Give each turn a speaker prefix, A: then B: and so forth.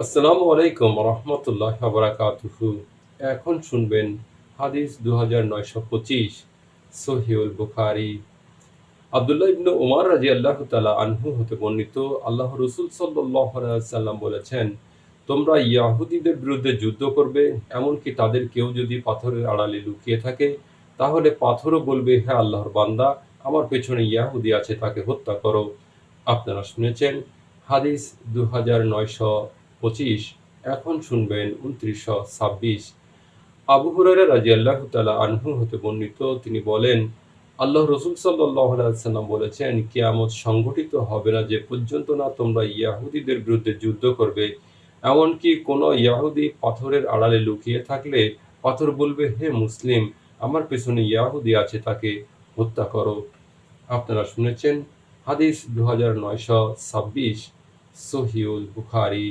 A: আসসালামু আলাইকুম রহমতুল্লাহ বারাকাতুহু। এখন শুনবেন হাদিস দু হাজার নয়শো পঁচিশ সহিউল বুখারি। আবদুল্লাহ ইবনু উমার রাজি আল্লাহ তালা আনহু হতে বর্ণিত আল্লাহ রসুল সাল্লাম বলেছেন, তোমরা ইয়াহুদিদের বিরুদ্ধে যুদ্ধ করবে, এমনকি তাদের কেউ যদি পাথরের আড়ালে লুকিয়ে থাকে, তাহলে পাথরও বলবে হ্যাঁ আল্লাহর বান্দা, আমার পেছনে ইয়াহুদি আছে, তাকে হত্যা করো। আপনারা শুনেছেন হাদিস দু হাজার নয়শো পঁচিশ, এখন শুনবেন উনত্রিশশো ছাব্বিশ। আবু হুরারা রাজি আল্লাহ তালা আনহু হতে বর্ণিত, তিনি বলেন, আল্লাহ রসুল সাল্লাম বলেছেন, কিয়ামত সংগঠিত হবে না যে পর্যন্ত না তোমরা ইয়াহুদিদের বিরুদ্ধে যুদ্ধ করবে, এমনকি কোনো ইয়াহুদি পাথরের আড়ালে লুকিয়ে থাকলে পাথর বলবে, হে মুসলিম, আমার পেছনে ইয়াহুদি আছে, তাকে হত্যা করো। আপনারা শুনেছেন হাদিস দু হাজার নয়শো ছাব্বিশ সহিউল বুখারি।